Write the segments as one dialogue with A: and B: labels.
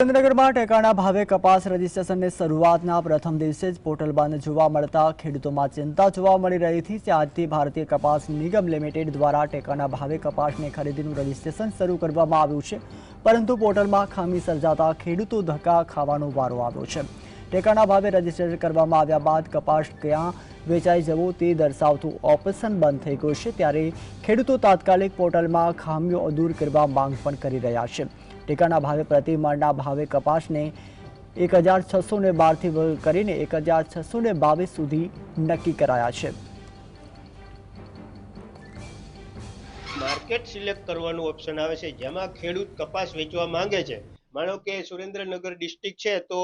A: સુરેન્દ્રનગરમાં ટેકાના ભાવે કપાસ રજીસ્ટ્રેશનની શરૂઆતના પ્રથમ દિવસે જ પોર્ટલ બંધ જોવા મળતા ખેડૂતોમાં ચિંતા જોવા મળી રહી હતી. જે આજથી ભારતીય કપાસ નિગમ લિમિટેડ દ્વારા ટેકાના ભાવે કપાસની ખરીદીનું રજીસ્ટ્રેશન શરૂ કરવામાં આવ્યું છે. પરંતુ પોર્ટલમાં ખામી સર્જાતા ખેડૂતો ધક્કા ખાવાનો વારો આવ્યો છે. ટેકાના ભાવે રજીસ્ટ્રેશન કરવામાં આવ્યા બાદ કપાસ ક્યાં વેચાઈ જવો તે દર્શાવતું ઓપરેશન બંધ થઈ ગયું છે. ત્યારે ખેડૂતો તાત્કાલિક પોર્ટલમાં ખામીઓ દૂર કરવા માંગ પણ કરી રહ્યા છે. ટેકાના ભાવે પ્રતિ મણના ભાવે કપાસને એક હજાર છસો ને બારથી કરીને એક હજાર છસો ને બાવીસ સુધી નક્કી કરાયા છે.
B: માર્કેટ સિલેક્ટ કરવાનું ઓપ્શન આવે છે. જેમાં ખેડૂત કપાસ વેચવા માંગે છે. માનો કે સુરેન્દ્રનગર ડિસ્ટ્રિક્ટ છે, તો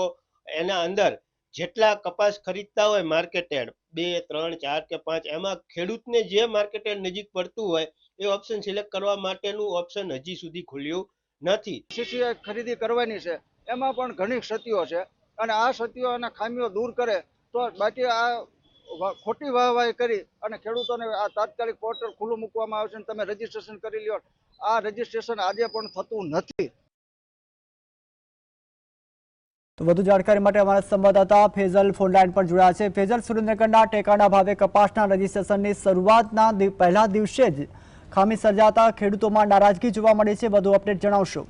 B: એના અંદર જેટલા કપાસ ખરીદતા હોય માર્કેટેડ બે, ત્રણ, ચાર કે પાંચ, એમાં ખેડૂતને જે માર્કેટેડ નજીક પડતું હોય, એ ઓપ્શન સિલેક્ટ કરવા માટેનું ઓપ્શન હજી સુધી ખુલ્યું નથી.
C: સીસીઆઈ ખરીદી કરવાની છે. એમાં પણ ઘણી ક્ષતિઓ છે. અને આ ક્ષતિઓ અને ખામીઓ દૂર કરે તો બાકી આ ખોટી વાહવાહી કરી અને ખેડૂતોને આ તાત્કાલિક પોર્ટલ ખુલ્લું મૂકવામાં આવશે અને તમે રજીસ્ટ્રેશન કરી લ્યો. આ રજીસ્ટ્રેશન આજે પણ થતું નથી.
A: તો વધુ જાણકારી માટે અમારા સંવાદદાતા ફેઝલ ફોનલાઈન પર જોડાયા છે. ફેઝલ, સુરેન્દ્રનગરના ટેકાના ભાવે કપાસના રજીસ્ટ્રેશનની શરૂઆતના પહેલા દિવસે જ ખામી સર્જાતા ખેડૂતોમાં નારાજગી જોવા મળી છે. વધુ અપડેટ જણાવશો.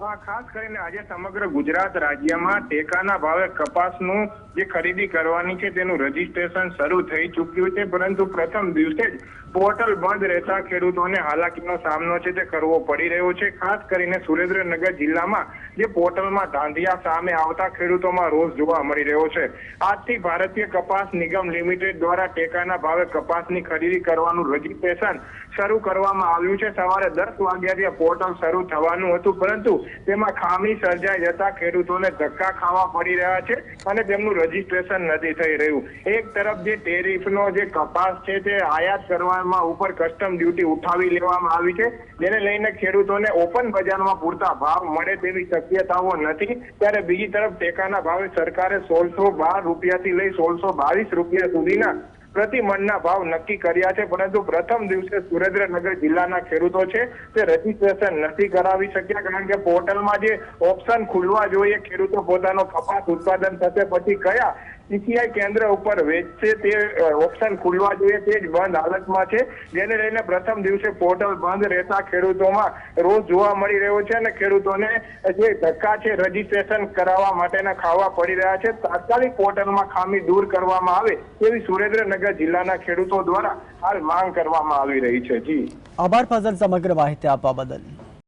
D: હા ખાસ કરીને આજે સમગ્ર ગુજરાત રાજ્યમાં ટેકાના ભાવે કપાસનું જે ખરીદી કરવાની છે તેનું રજીસ્ટ્રેશન શરૂ થઈ ચૂક્યું છે. પરંતુ પ્રથમ દિવસે જ પોર્ટલ બંધ રહેતા ખેડૂતોને હાલાકીનો સામનો છે તે કરવો પડી રહ્યો છે. ખાસ કરીને સુરેન્દ્રનગર જિલ્લામાં જે પોર્ટલમાં ધાંધિયા સામે આવતા ખેડૂતોમાં રોષ જોવા મળી રહ્યો છે. આજથી ભારતીય કપાસ નિગમ લિમિટેડ દ્વારા ટેકાના ભાવે કપાસની ખરીદી કરવાનું રજીસ્ટ્રેશન શરૂ કરવામાં આવ્યું છે. સવારે દસ વાગ્યાથી પોર્ટલ શરૂ થવાનું હતું. પરંતુ તેમાં ખામી સર્જાઈ જતા ખેડૂતોને ધક્કા ખાવા પડી રહ્યા છે અને તેમનું રજીસ્ટ્રેશન નથી થઈ રહ્યું. એક તરફ જે ટેરિફનો જે કપાસ છે તે આયાત કરવામાં ઉપર કસ્ટમ ડ્યુટી ઉઠાવી લેવામાં આવી છે. જેને લઈને ખેડૂતોને ઓપન બજારમાં પૂરતા ભાવ મળે તેવી શક્યતાઓ નથી. ત્યારે બીજી તરફ ટેકાના ભાવે સરકારે સોળસો બાર રૂપિયાથી લઈ સોળસો બાવીસ રૂપિયા સુધીના પ્રતિ મણના ભાવ નક્કી કર્યા છે, પરંતુ પ્રથમ દિવસે સુરેન્દ્રનગર જિલ્લાના ખેડૂતો છે તે રજીસ્ટ્રેશન નથી કરાવી શક્યા, કારણ કે પોર્ટલમાં જે ઓપ્શન ખુલવા જોઈએ, ખેડૂતો પોતાનો કપાસ ઉત્પાદન થશે પછી કયા સીસીઆઈ કેન્દ્ર ઉપર વેચશે તે ઓપ્શન ખુલવા જોઈએ, તે જ બંધ હાલતમાં છે. જેને લઈને પ્રથમ દિવસે પોર્ટલ બંધ રહેતા ખેડૂતોમાં રોજ જોવા મળી રહ્યો છે અને ખેડૂતોને જે ધક્કા છે રજીસ્ટ્રેશન કરાવવા માટેના ખાવા પડી રહ્યા છે. તાત્કાલિક પોર્ટલમાં ખામી દૂર કરવામાં આવે તેવી સુરેન્દ્રનગર જિલ્લાના ખેડૂતો દ્વારા હાલ માંગ કરવામાં આવી રહી છે. જી.
A: આભાર ફાઝલ સમગ્ર માહિતી આપવા બદલ.